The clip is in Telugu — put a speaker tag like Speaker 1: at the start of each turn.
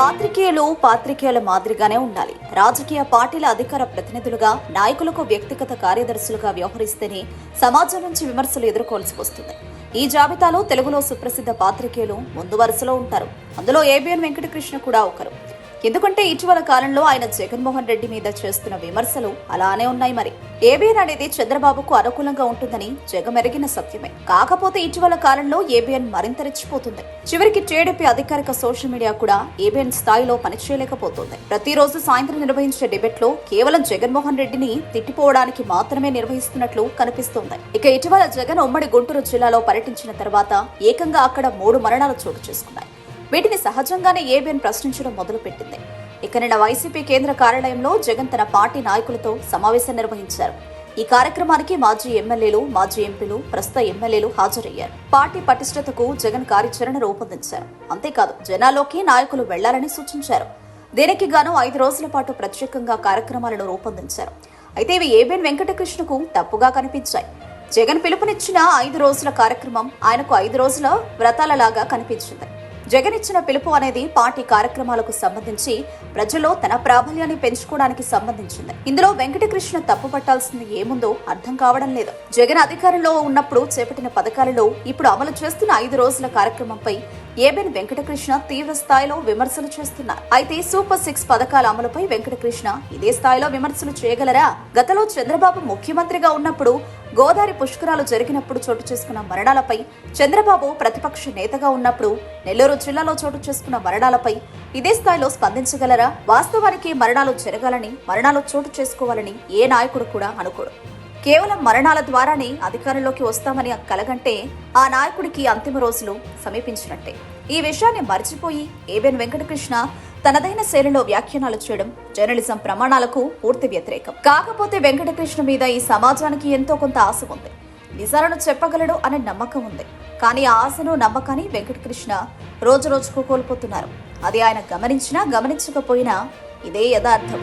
Speaker 1: పాత్రికేయులు పాత్రికేయుల మాదిరిగానే ఉండాలి. రాజకీయ పార్టీల అధికార ప్రతినిధులుగా నాయకులకు వ్యక్తిగత కార్యదర్శులుగా వ్యవహరిస్తేనే సమాజం నుంచి విమర్శలు ఎదుర్కోవాల్సి వస్తుంది. ఈ జాబితాలో తెలుగులో సుప్రసిద్ధ పాత్రికేయులు ముందు వరుసలో ఉంటారు. అందులో ఏబిఎన్ వెంకటకృష్ణ కూడా ఒకరు. ఎందుకంటే ఇటీవల కాలంలో ఆయన జగన్మోహన్ రెడ్డి మీద చేస్తున్న విమర్శలు అలానే ఉన్నాయి మరి. ఏబిఎన్ అనేది చంద్రబాబుకు అనుకూలంగా ఉంటుందని జగమెరిగిన సత్యమే. కాకపోతే ఇటీవల కాలంలో ఏబిఎన్ మరింత రెచ్చిపోతుంది. చివరికి టీడీపీ అధికారిక సోషల్ మీడియా కూడా ఏబిఎన్ స్థాయిలో పనిచేయలేకపోతుంది. ప్రతిరోజు సాయంత్రం నిర్వహించే డిబేట్లో కేవలం జగన్మోహన్ రెడ్డిని తిట్టిపోవడానికి మాత్రమే నిర్వహిస్తున్నట్లు కనిపిస్తోంది. ఇక ఇటీవల జగన్ ఉమ్మడి గుంటూరు జిల్లాలో పర్యటించిన తర్వాత ఏకంగా అక్కడ మూడు మరణాలు చోటు చేసుకున్నాయి. వీటిని సహజంగానే ఏబిఎన్ ప్రశ్నించడం మొదలుపెట్టింది. ఇక నిన్న వైసీపీ కేంద్ర కార్యాలయంలో జగన్ తన పార్టీ నాయకులతో సమావేశం నిర్వహించారు. ఈ కార్యక్రమానికి మాజీ ఎమ్మెల్యేలు మాజీ ఎంపీలు ప్రస్తుత ఎమ్మెల్యేలు హాజరయ్యారు. పార్టీ పటిష్టతకు జగన్ కార్యాచరణ రూపొందించారు. అంతేకాదు జనాల్లోకి నాయకులు వెళ్ళాలని సూచించారు. దీనికి గాను ఐదు రోజుల పాటు ప్రత్యేకంగా కార్యక్రమాలను రూపొందించారు. అయితే ఇవి ఏబిఎన్ వెంకటకృష్ణకు తప్పుగా కనిపించాయి. జగన్ పిలుపునిచ్చిన ఐదు రోజుల కార్యక్రమం ఆయనకు ఐదు రోజుల వ్రతాలలాగా కనిపించింది. జగన్ ఇచ్చిన పిలుపు అనేది పార్టీ కార్యక్రమాలకు సంబంధించి ప్రజల్లో తన ప్రాబల్యాన్ని పెంచుకోవడానికి సంబంధించింది. ఇందులో వెంకటకృష్ణ తప్పుపట్టాల్సింది ఏముందో అర్థం కావడం లేదు. జగన్ అధికారంలో ఉన్నప్పుడు చేపట్టిన పథకాలలో ఇప్పుడు అమలు చేస్తున్న ఐదు రోజుల కార్యక్రమంపై ఏబెన్ వెంకటకృష్ణ తీవ్ర స్థాయిలో విమర్శలు చేస్తున్నారు. అయితే సూపర్ సిక్స్ పథకాల అమలుపై వెంకటకృష్ణ ఇదే స్థాయిలో విమర్శలు చేయగలరా? గతంలో చంద్రబాబు ముఖ్యమంత్రిగా ఉన్నప్పుడు గోదావరి పుష్కరాలు జరిగినప్పుడు చోటు చేసుకున్న మరణాలపై చంద్రబాబు ప్రతిపక్ష నేతగా ఉన్నప్పుడు నెల్లూరు జిల్లాలో చోటు చేసుకున్న మరణాలపై ఇదే స్థాయిలో స్పందించగలరా? వాస్తవానికి మరణాలు జరగాలని మరణాలు చోటు చేసుకోవాలని ఏ నాయకుడు కూడా అనుకోడు. కేవలం మరణాల ద్వారానే అధికారంలోకి వస్తామని కలగంటే ఆ నాయకుడికి అంతిమ రోజులు సమీపించినట్టే. ఈ విషయాన్ని మర్చిపోయి ఏబెన్ వెంకటకృష్ణ తనదైన శైలిలో వ్యాఖ్యానాలు చేయడం జర్నలిజం ప్రమాణాలకు పూర్తి వ్యతిరేకం. కాకపోతే వెంకటకృష్ణ మీద ఈ సమాజానికి ఎంతో కొంత ఆశ ఉంది. నిజాలను చెప్పగలడు అనే నమ్మకం ఉంది. కానీ ఆ ఆశను నమ్మకాన్ని వెంకటకృష్ణ రోజు రోజుకు కోల్పోతున్నారు. అది ఆయన గమనించినా గమనించకపోయినా ఇదే యథార్థం.